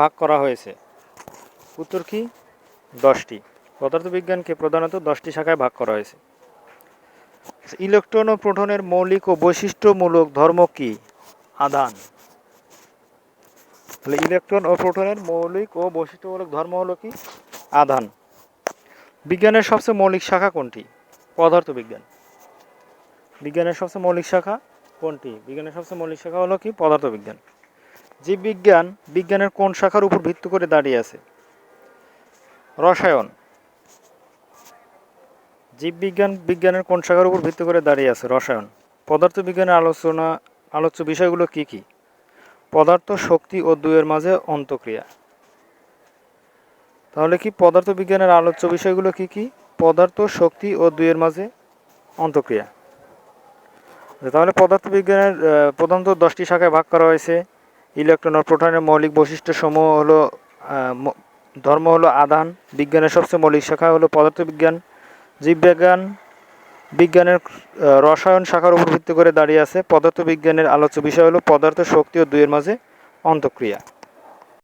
ভাগ করা হয়েছে। উত্তর কি? দশটি। পদার্থবিজ্ঞানকে প্রধানত দশটি শাখায় ভাগ করা হয়েছে। ইলেকট্রন ও প্রোটনের মৌলিক ও বৈশিষ্ট্যমূলক ধর্ম কি? আধান। তাহলে ইলেকট্রন ও প্রোটনের মৌলিক ও বৈশিষ্ট্যমূলক ধর্ম হলো কি? আধান। বিজ্ঞানের সবচেয়ে মৌলিক শাখা কোনটি? পদার্থবিজ্ঞান। বিজ্ঞানের সবচেয়ে মৌলিক শাখা কোনটি? বিজ্ঞানের সবচেয়ে মৌলিক শাখা হলো কি? পদার্থবিজ্ঞান। জীববিজ্ঞান বিজ্ঞানের কোন শাখার উপর ভিত্তি করে দাঁড়িয়ে আছে? রসায়ন। জীববিজ্ঞান বিজ্ঞানের কোন শাখার উপর ভিত্তি করে দাঁড়িয়ে আছে? রসায়ন। পদার্থবিজ্ঞানের আলোচনা, আলোচ্য বিষয়গুলো কি কি? পদার্থ, শক্তি ও দুয়ের মাঝে অন্তক্রিয়া। তাহলে কি পদার্থবিজ্ঞানের আলোচ্য বিষয়গুলো কি কি? পদার্থ, শক্তি ও দুয়ের মাঝে অন্তক্রিয়া। তাহলে পদার্থবিজ্ঞানের প্রধানত দশটি শাখায় ভাগ করা হয়েছে। ইলেকট্রন ও প্রোটনের মৌলিক বৈশিষ্ট্য সমূহ হলো ধর্ম হলো আধান বিজ্ঞানের সবচেয়ে মৌলিক শাখা হলো পদার্থবিজ্ঞান, জীববিজ্ঞান, বিজ্ঞানের রসায়ন শাখার উপর ভিত্তি করে দাঁড়িয়ে আছে। পদার্থবিজ্ঞানের আলোচ্য বিষয় হলো পদার্থ, শক্তি ও দুইয়ের মাঝে অন্তঃক্রিয়া।